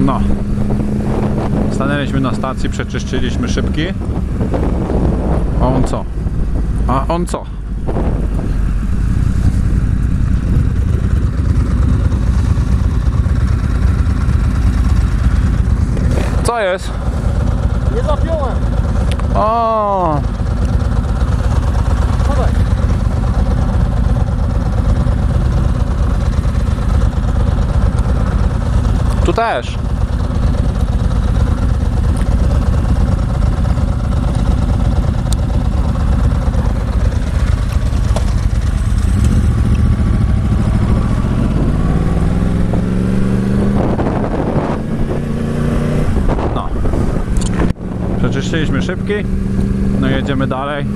No. Stanęliśmy na stacji, przeczyszczyliśmy szybki. A on co? A on co? Co jest? Nie zapiąłem! O, Podaj! tu też. No. Przeczyściliśmy szybki. No jedziemy dalej.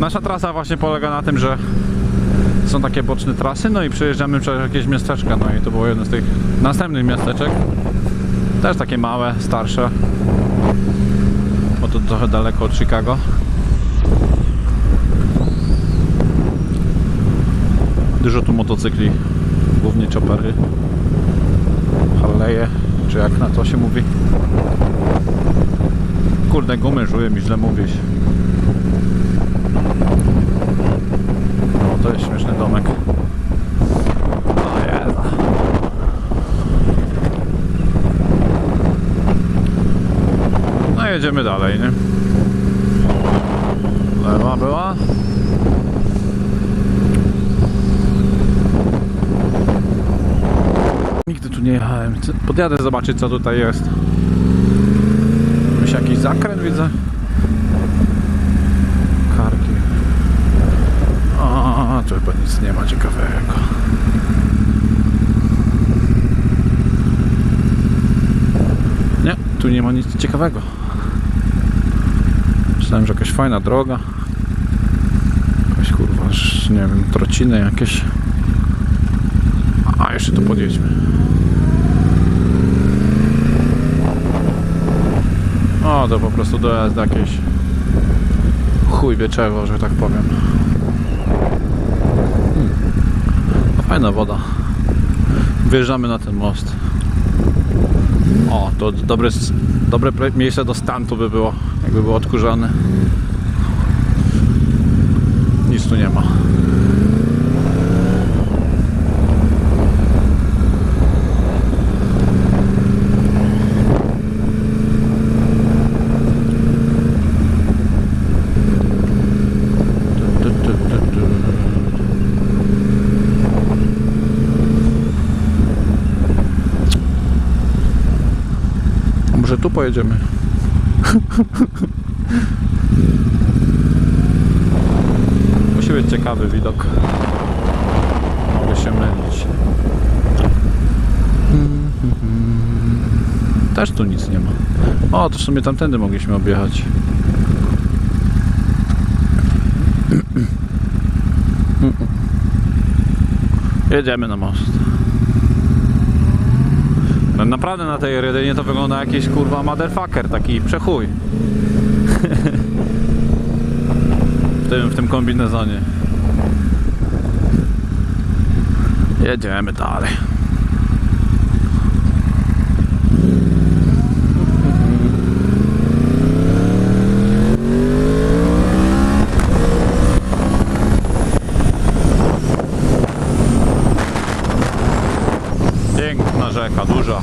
Nasza trasa właśnie polega na tym, że są takie boczne trasy, no i przejeżdżamy przez jakieś miasteczka, no i to było jedno z tych następnych miasteczek. Też takie małe, starsze. Bo to trochę daleko od Chicago. Dużo tu motocykli, głównie choppery, Harley'e, czy jak na to się mówi. Kurde, gumy żuje mi źle mówić. O, to jest śmieszny domek. No jedziemy dalej, nie? Lewa była. Nigdy tu nie jechałem. Podjadę zobaczyć co tutaj jest. Myślę jakiś zakręt widzę. Karki. A, tu chyba nic nie ma ciekawego. Nie, tu nie ma nic ciekawego. Myślałem, że jakaś fajna droga. Jakaś kurwa, nie wiem, trociny jakieś. A, jeszcze tu podjedźmy. O, to po prostu dojazd jakieś chuj wie czego, że tak powiem. Hmm. No, Fajna woda. Wjeżdżamy na ten most. O, to dobre, dobre miejsce do stantu by było, jakby było odkurzane. Nic tu nie ma. Tu, tu, tu, tu. A Może tu pojedziemy? Musi być ciekawy widok. Mogę się mylić. Też tu nic nie ma. O, to w sumie tamtędy mogliśmy objechać. Jedziemy na most. No naprawdę na tej jedynie to wygląda jakiś kurwa motherfucker, taki przechuj. w, tym, w tym kombinezonie. Jedziemy dalej. narzeka duża.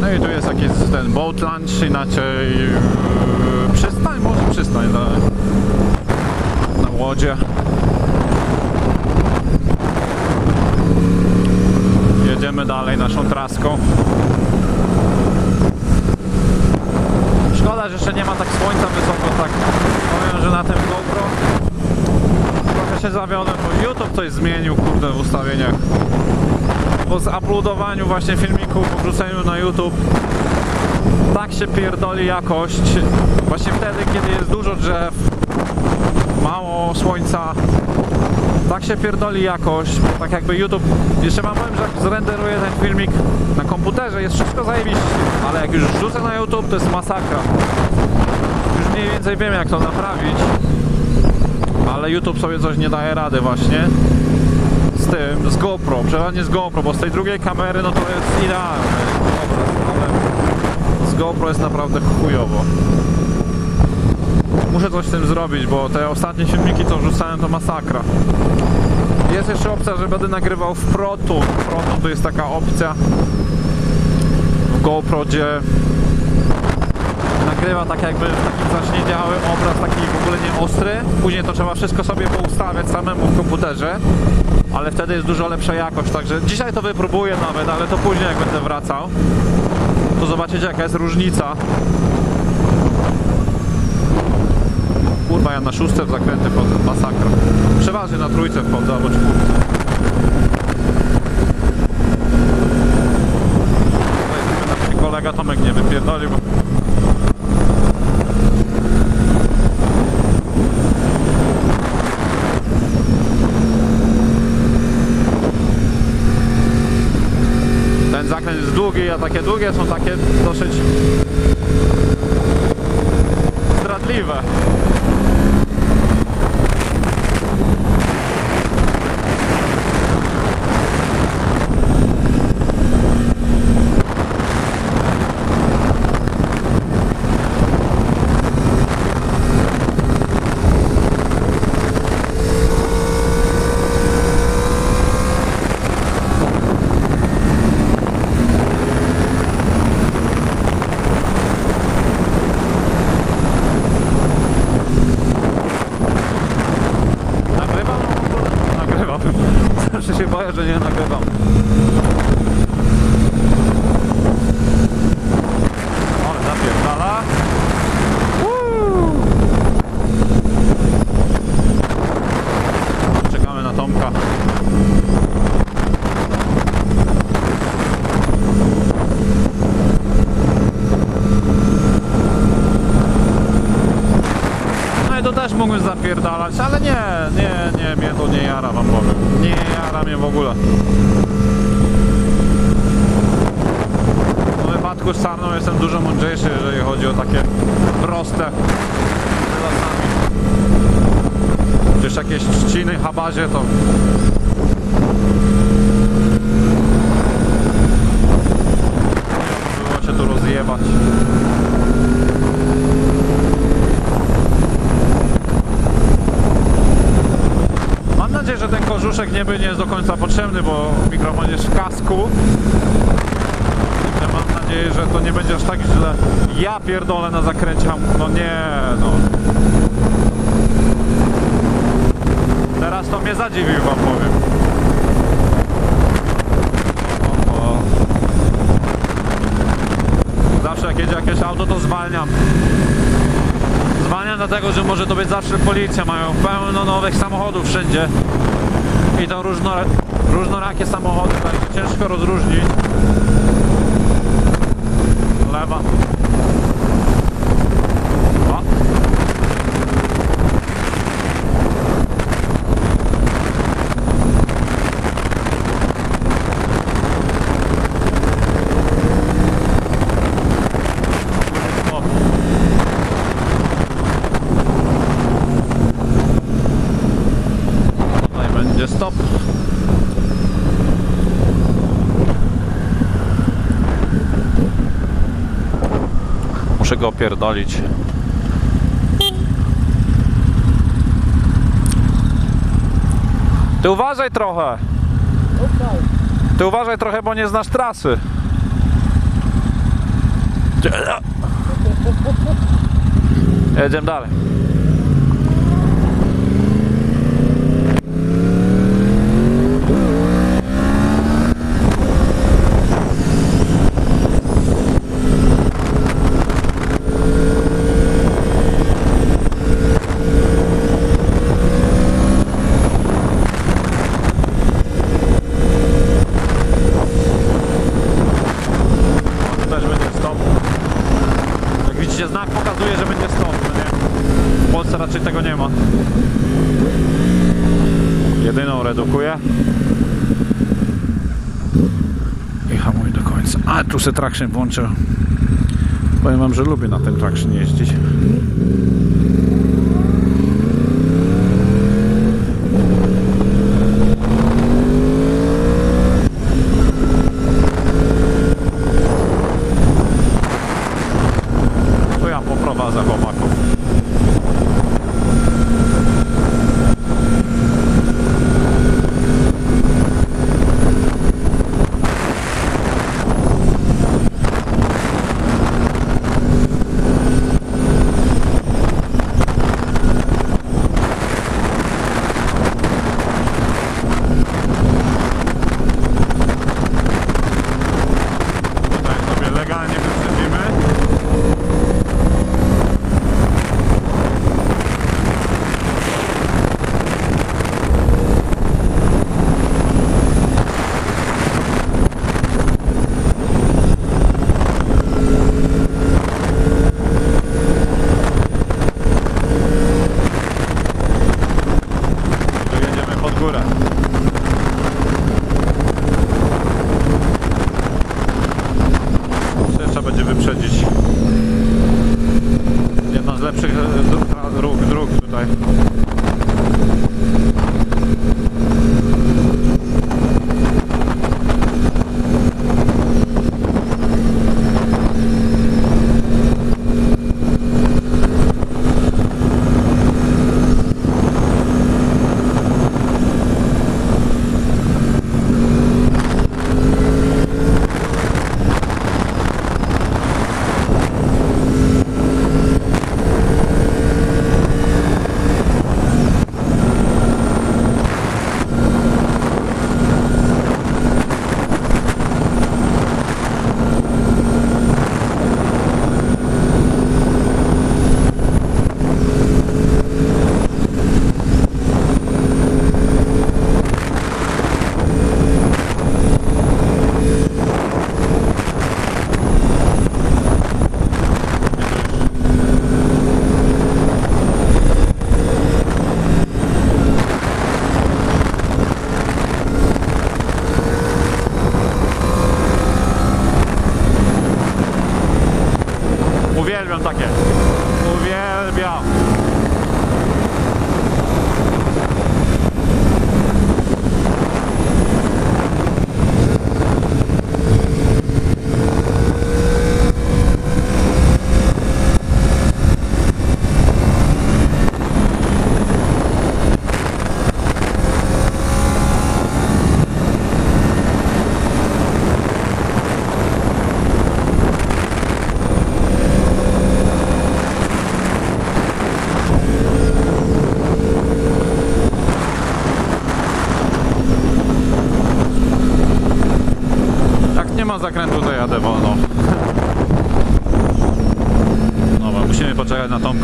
No i tu jest jakiś ten boat lunch, inaczej yy, przystań, może przystań na, na łodzie. Jedziemy dalej naszą traską. Szkoda, że jeszcze nie ma tak słońca wysoko, tak powiem, że na tym GoPro trochę się zawiodłem, bo YouTube coś zmienił, kurde, w ustawieniach. Po zuploadowaniu właśnie filmiku, po wrzuceniu na YouTube. Tak się pierdoli jakość. Właśnie wtedy, kiedy jest dużo drzew, mało słońca, tak się pierdoli jakość, tak jakby YouTube, jeszcze wam powiem, że jak zrenderuję ten filmik na komputerze, jest wszystko zajebiście, ale jak już wrzucę na YouTube, to jest masakra. Już mniej więcej wiem, jak to naprawić, ale YouTube sobie coś nie daje rady właśnie z tym, z GoPro, przeważnie z GoPro, bo z tej drugiej kamery no to jest idealny obraz, ale z GoPro jest naprawdę chujowo. Muszę coś z tym zrobić, bo te ostatnie filmiki co wrzucałem to masakra. Jest jeszcze opcja, że będę nagrywał w Protu. Protu to jest taka opcja w GoPro, gdzie nagrywa tak jakby taki zaśniedziały obraz, taki w ogóle nie ostry. Później to trzeba wszystko sobie poustawiać samemu w komputerze, ale wtedy jest dużo lepsza jakość. Także dzisiaj to wypróbuję nawet, ale to później jak będę wracał, to zobaczycie jaka jest różnica. Kurwa, ja na szóstce w zakręty wchodzę, masakra. Przeważnie na trójce wchodzę albo czwórce. Kolega Tomek nie wypierdolił, Ten zakręt jest długi, a takie długie są takie dosyć zdradliwe. Nagrywam? Nagrywam. Zawsze się boję, że nie nagrywam. Ale napierdala. Woo! Czekamy na Tomka. No i to też mógłbym zapierdalać, ale nie, nie, nie, mnie to nie jara wam powiem. Nie jara mnie w ogóle. W wypadku z sarną jestem dużo mądrzejszy, jeżeli chodzi o takie proste. Przecież jakieś trzciny, habazie to... Było się tu rozjebać. Mam nadzieję, korzuszek niby nie jest do końca potrzebny, bo mikrofon jest w kasku. Mam nadzieję, że to nie będzie aż tak źle. Ja pierdolę na zakręcie. No nie, no. Teraz to mnie zadziwił, wam powiem. Jak jedzie jakieś auto, to zwalniam. Zwalniam dlatego, że może to być zawsze policja. Mają pełno nowych samochodów wszędzie. I to różno, różnorakie samochody, także ciężko rozróżnić. Lewa. stop. Muszę go opierdolić. Ty uważaj trochę. Ty uważaj trochę, bo nie znasz trasy. Jedziemy dalej. jedyną redukuję. I hamuję do końca. A tu se traction włączę powiem wam, że lubię na tym traction jeździć.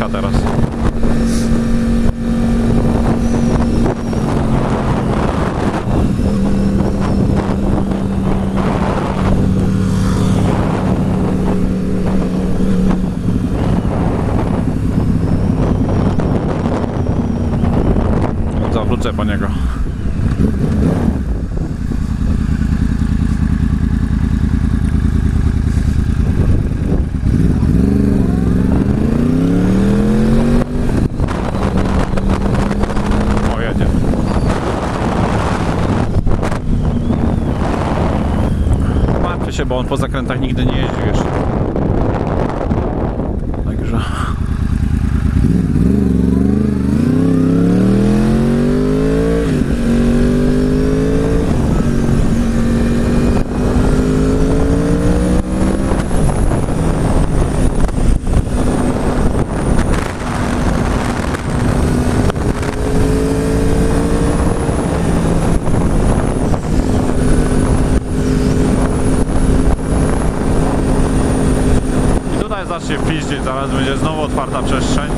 kropka teraz. Zawrócę po niego. się, bo on po zakrętach nigdy nie jeździ, wiesz. Także... się w zaraz będzie znowu otwarta przestrzeń.